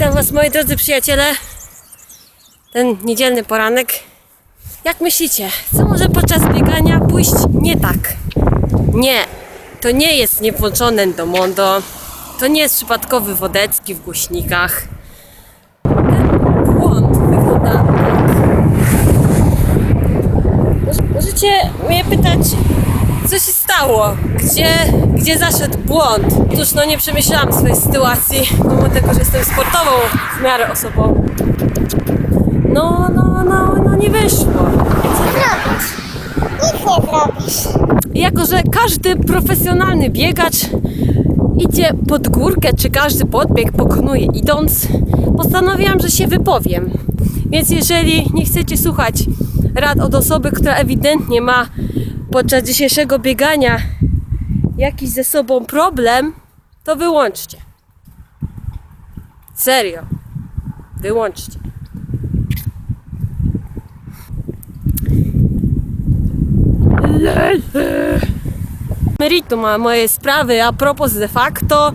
Witam Was moi drodzy przyjaciele. Ten niedzielny poranek. Jak myślicie, co może podczas biegania pójść nie tak? Nie, to nie jest niewłączone do mondo. To nie jest przypadkowy wodecki w głośnikach. Ten błąd wygląda tak. Może- Możecie mnie pytać, co się stało? Gdzie, gdzie zaszedł błąd? Otóż no nie przemyślałam swojej sytuacji, mimo tego, że jestem sportową w miarę osobą. No, no, no, no nie wyszło. zrobisz? Nic nie zrobisz. Jako, że każdy profesjonalny biegacz idzie pod górkę, czy każdy podbieg pokonuje idąc, postanowiłam, że się wypowiem. Więc jeżeli nie chcecie słuchać rad od osoby, która ewidentnie ma podczas dzisiejszego biegania jakiś ze sobą problem, to wyłączcie. Serio. Wyłączcie. meritum mojej sprawy a propos de facto,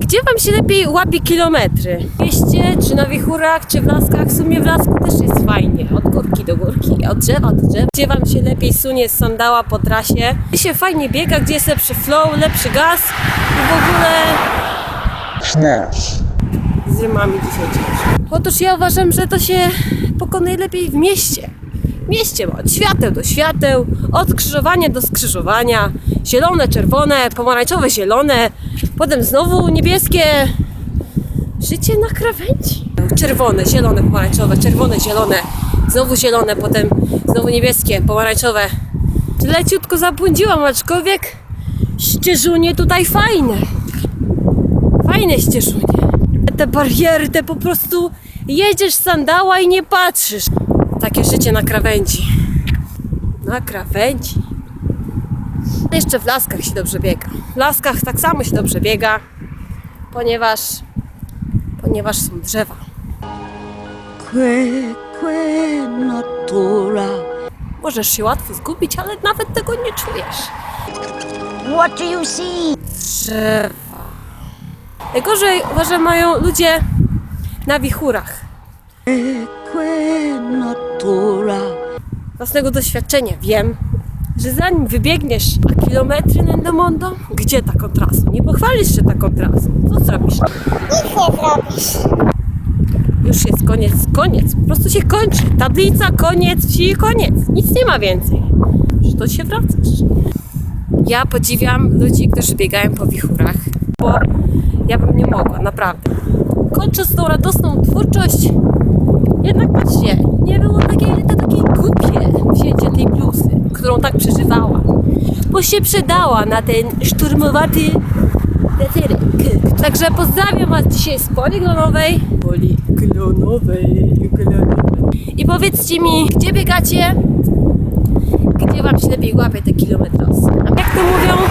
gdzie Wam się lepiej łapie kilometry? Mieście, czy na wichurach, czy w laskach? W sumie w lasku też jest fajnie, od górki do górki, od drzewa do drzewa. Gdzie Wam się lepiej sunie z sandała po trasie? Gdzie się fajnie biega, gdzie jest lepszy flow, lepszy gaz i w ogóle z rymami dzisiaj ciężko. Otóż ja uważam, że to się pokonuje lepiej w mieście. W mieście od świateł do świateł, od skrzyżowania do skrzyżowania, zielone, czerwone, pomarańczowe, zielone, potem znowu niebieskie. Życie na krawędzi. Czerwone, zielone, pomarańczowe, czerwone, zielone, znowu zielone, potem znowu niebieskie, pomarańczowe. Leciutko zabłądziłam, aczkolwiek ścieżunie tutaj fajne. Fajne ścieżunie. Te bariery, te po prostu jedziesz sandała i nie patrzysz. Takie życie na krawędzi. Na krawędzi. Jeszcze w laskach się dobrze biega. W laskach tak samo się dobrze biega, ponieważ, ponieważ są drzewa. Que, que natura. Możesz się łatwo zgubić, ale nawet tego nie czujesz. What do you see? Drzewa. Najgorzej uważam mają ludzie na wichurach. Que natura. Własnego doświadczenia wiem, że zanim wybiegniesz a kilometry Nendomondo, gdzie taką trasą? Nie pochwalisz się taką trasą. Co zrobisz? Nic nie zrobisz. Już jest koniec, koniec. Po prostu się kończy. Tablica, koniec, wsi, koniec. Nic nie ma więcej. Że to się wracasz. Ja podziwiam ludzi, którzy biegają po wichurach, bo ja bym nie mogła, naprawdę. Kończąc tą radosną twórczość, Się przydała na ten szturmowaty deterek. Także pozdrawiam Was dzisiaj z Poliglonowej. Poliglonowej, Poliglonowej. I powiedzcie mi, gdzie biegacie? Gdzie Wam się lepiej łapie te kilometrosy? A jak to mówią?